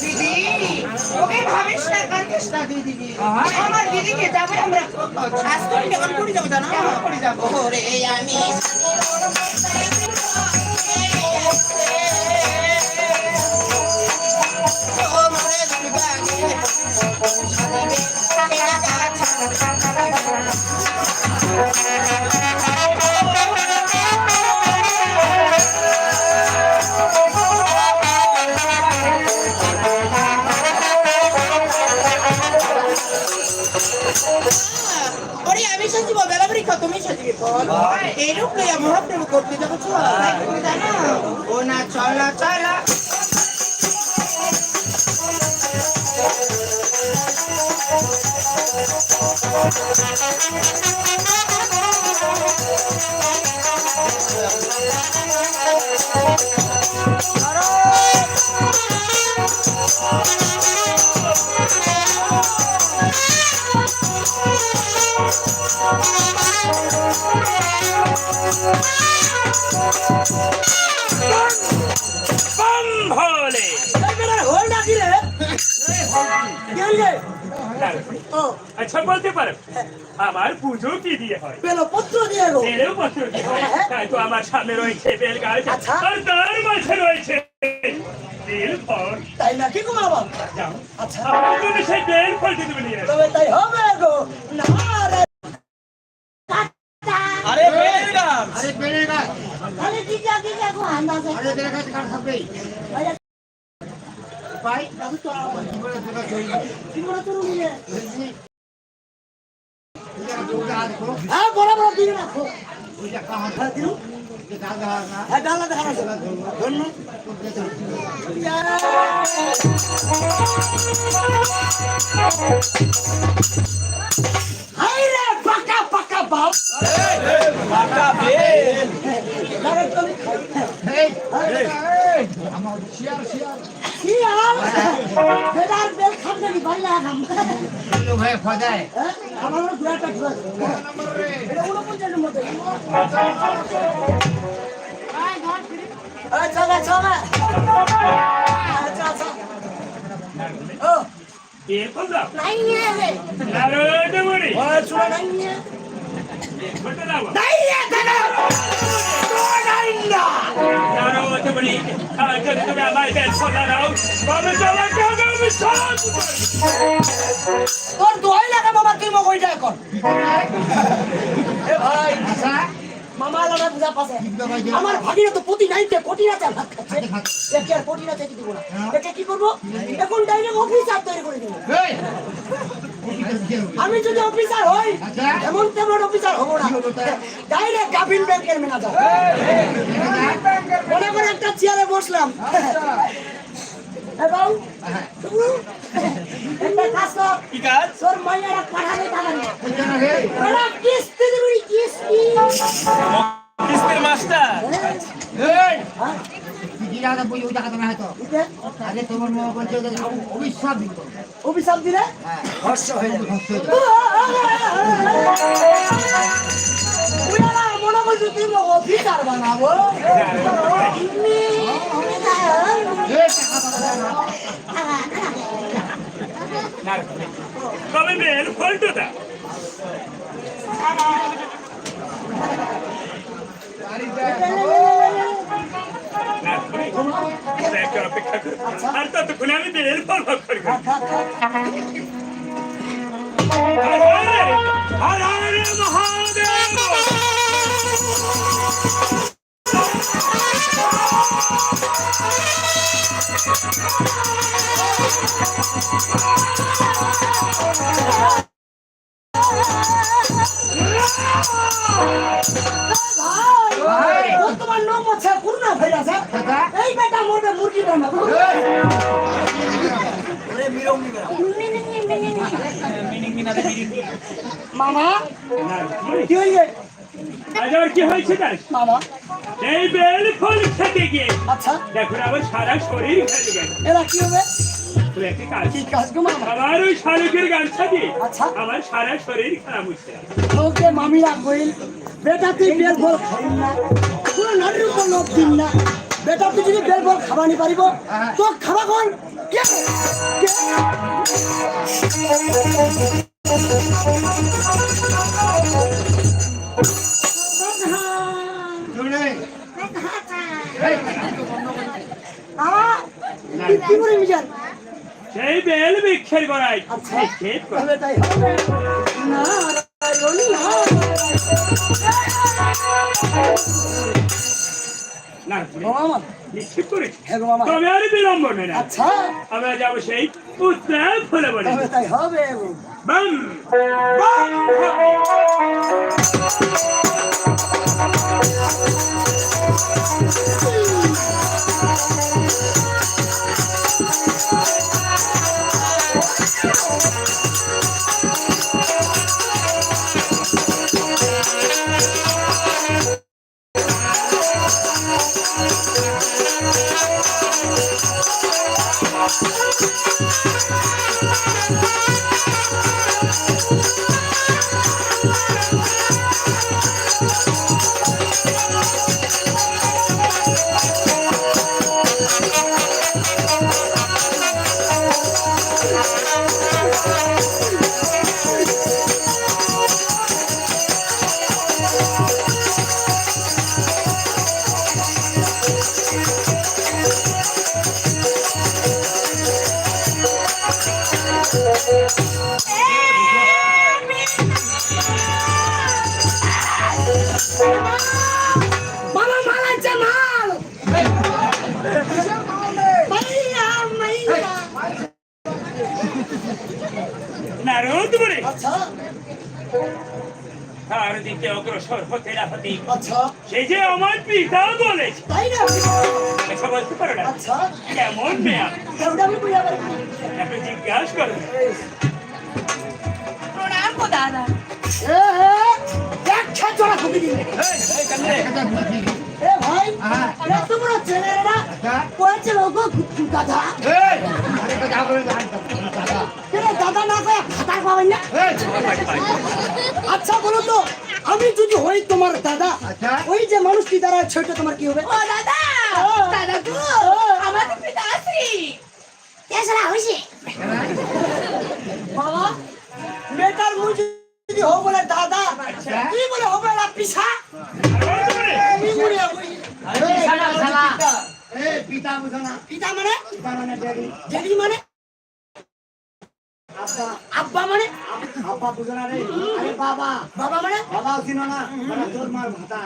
দিদি ওকে ভাবিস না কান্দিস না দিদি আমার দিদিকে যাবে আমরা আজ তো কেমন করে যাব জানো কেমন করে যাব ওরে আমি ওরে আমি সাজিব বেলাবরি খাও তুমি সাজিবে বল। এইরূপ লইয়া মহাপ্রভু করতে যাব চল তুমি জানো ও না চলা চলা বম আচ্ছা বলতে পারো। আমার পুজো কি দিয়ে হয়? বেলপত্র দিয়ে গো। বছর দিয়ে হয়। তাই তো আমার সামনে রয়েছে বেল গাছ। আচ্ছা। আর তার মাঝে রয়েছে বেল ফল। তাই না কি গো বাবা? আচ্ছা। জন্য সেই বেল ফলটি তুমি নিয়ে তবে তাই হবে গো। না ডালা দেখা ধন্য হাই রে পাকা পাকা বাপ পাকা বেল লাগে তুমি এই এই আমার শিয়ার শিয়ার কি তোর দোয়াই লাগে বাবা, তুই মগই যা কর মামা লাগা বুঝা পাশে। আমার ভাগিনা তো প্রতি নাইতে কোটি না আর দিব না? কি করব? এখন ডাইরেক্ট অফিসার তৈরি করে দেবো। আমি যদি অফিসার হই। এমন তেমন অফিসার হব না। ডাইরেক্ট গ্রামীণ ব্যাংকের ম্যানেজার মনে করে একটা চেয়ারে বসলাম। এবং একটা কাজ কর। তোর মাইয়ারা পাঠাবে টাকা নিয়ে। কেন রে ওরা কিস্তি দিবি কিস্তি। তুই কি জায়গা বই ওই জায়গা না হয়তো আরে তোমার মা বলছে যে দিত অভিশাপ দিলে হ্যাঁ হর্ষ হয়ে যাবে মনে করছে তুই অফিসার বানাবো এই টাকা পাতা না তবে বেল ফলটা দাও একটা অপেক্ষা করো আর ততক্ষণে আমি বেল ফল ভক্ষণ করি হর মরবে মুরগি বানাবো মামা কি হইছে আজ কি হয়েছে জানিস মামা? এই বেল ফল খেতে গিয়ে। আচ্ছা। দেখুন আমার সারা শরীর খেতে গেছে। এরা কি হবে? তুই একটা কাজ? কি কাজ গো মামা? আমার ওই শালুকের গামছা দিয়ে আচ্ছা। আমার সারা শরীর খারাপ হচ্ছে। ওকে মামিরা কইল বেটা তুই বের বল না। উপর দিন না। বেটা তুই যদি বেল বল খাবা নি পারিব। তো খাবা কোন কে? করে মিজান? সেই বেল বিক্ষের গড়াই। আচ্ছা। তাই না রনি না ও মামা নিক্ষেপ করে হ্যাঁ মামা তবে আর বিলম্ব নেই আচ্ছা। আমরা যাব সেই উত্তর ফলে বলে। তবে তাই হবে বাম। নারদ বলে। আচ্ছা। তার দিকে অগ্রসর হতে না হতে আচ্ছা। সে যে আমার পিতা বলেছে। তাই বলতে পারো না আচ্ছা। কেমন মেয়া? কেউটা আমি বুঝা পারি একটু জিজ্ঞাসা করো। প্রণাম দাদা। এ এ এক ছাড় জোড়া খুবই দিন এ ভাই এত বড় ছেলেরা কয়েছে লোক দাদা। পাবেন না? আচ্ছা বলো তো আমি যদি হই তোমার দাদা আচ্ছা। ওই যে মানুষটি দ্বারা ছেলেটা তোমার কি হবে? ও দাদা! দাদা গো আমার তো পিতাশ্রী এছাড়া হয়েছে বাবা বেটার মুখ যদি হো বলে দাদা তুই বলে হবে না পিসা? নারদ বলে আমি মরে শালা শালা। এ পিতা বুঝনা পিতা মানে? পিতা মানে ড্যাডি মানে? আব্বা আব্বা মানে? আব্বা বুঝনা রে। আরে বাবা। বাবা মানে? বাবা চিনো না মানে তোর মার ভাতা।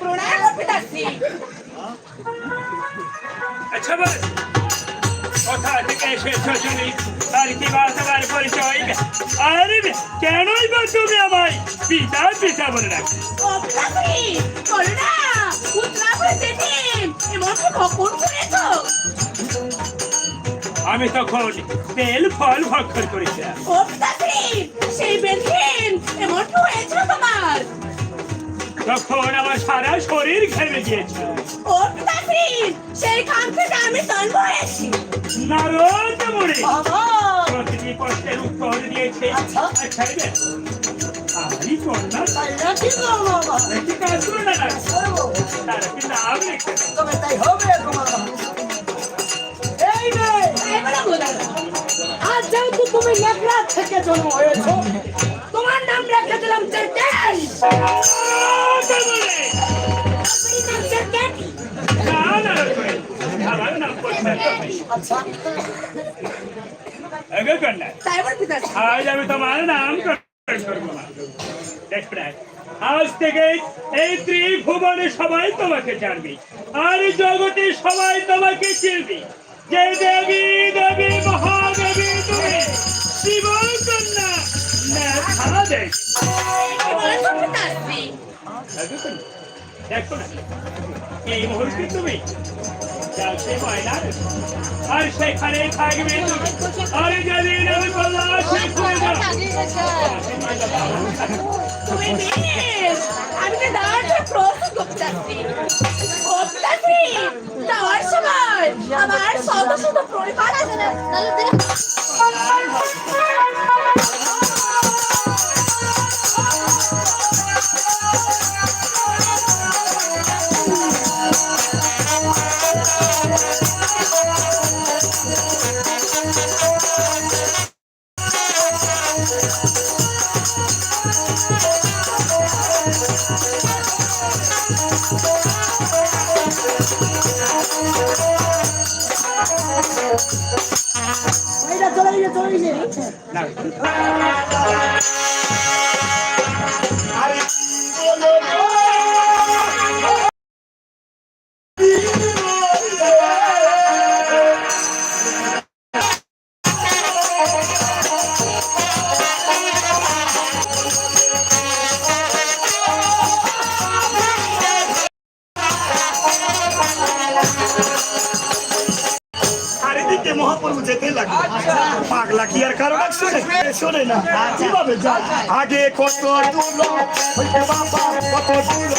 প্রণাম পিতাশ্রী আচ্ছা বল। কোথা থেকে এসেছ তুমি আর কি বা পরিচয়? আরে কেনই বা তুমি আমায় পিতা পিতা বলে রাখো ও পিতাশ্রী বলো না উত্তরা করে যেদিন এমন কখন করেছ আমি তখন বেল ফল ভক্ষণ করেছিলাম ও সেই বেদিন এমন হয়েছিল তোমার? তখন আমার সারা শরীর ঘেমে গিয়েছিল। ও পিতাশ্রী সেই খান থেকে আমি জন্ম হয়েছি। নারদ প্রতিটি প্রশ্নের উত্তর দিয়েছে। আচ্ছা। কন্যা। তাই না কি করব বাবা? একটি কাজ করে না রাখো। করব নাম লিখতে তবে তাই হবে তোমার। আজ যেহেতু তুমি লেখরা থেকে জন্ম হয়েছো, তোমার নাম রেখে দিলাম আজ আমি তোমার নাম আজ থেকে এই ত্রিভুবনে সবাই তোমাকে জানবে, আর জগতে সবাই তোমাকে চিনবে। যে দেবী দেবী মহাদেবী তুমি শিব কন্যা বলেছ পিতাশ্রী দেখো না এই মুহূর্তে আমি তো দাঁড়াতে পিতাশ্রী ও পিতাশ্রী যাওয়ার সময়! আমার শত শত পরিবার আছে। না চলে পাগলা কি আর কারও ডাক শোনে? শোনে না। কীভাবে যায়? আগে কত দূর বাবা কত দূর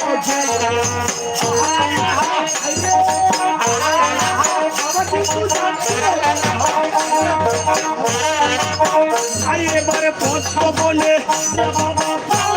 এবারে পথ বলে আরে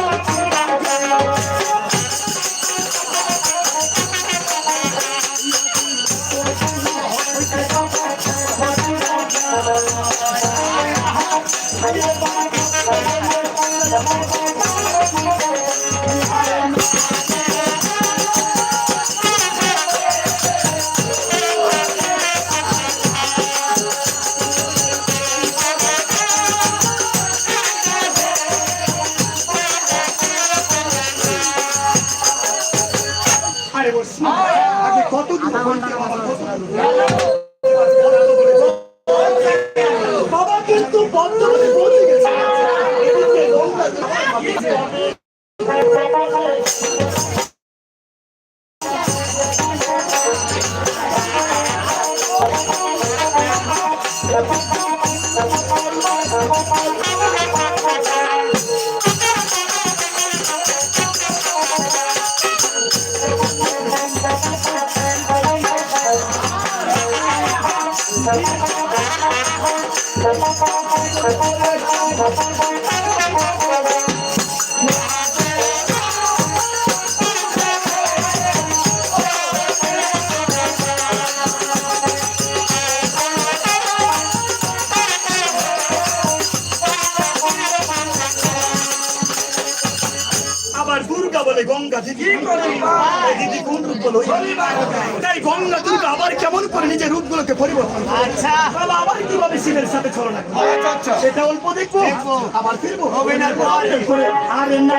বাবা কিন্তু বন্ধ করে বলে গেছে। এদিকে গঙ্গা দিদি কোন তাই গঙ্গা দুর্গা আবার কেমন করে নিজের রূপগুলোকে পরিবর্তন আচ্ছা। বাবা আবার কীভাবে শিবের সাথে ছলনা করে? সেটা অল্প দেখব আবার ফিরবো। আরে না।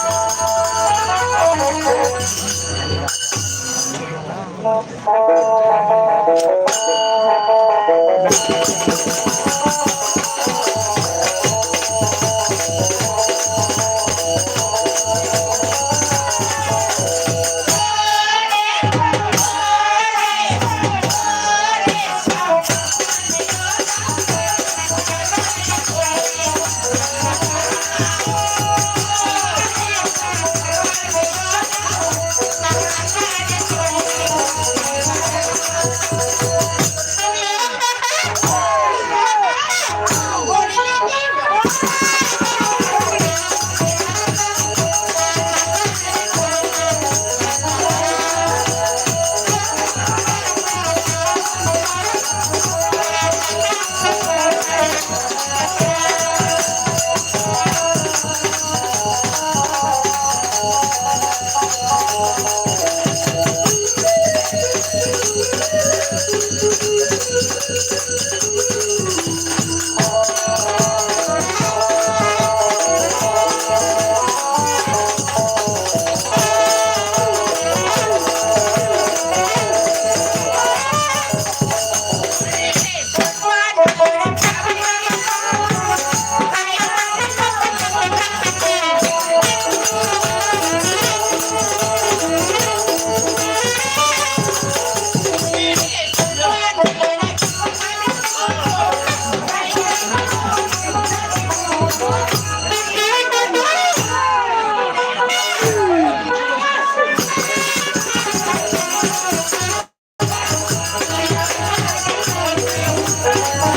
Thank you.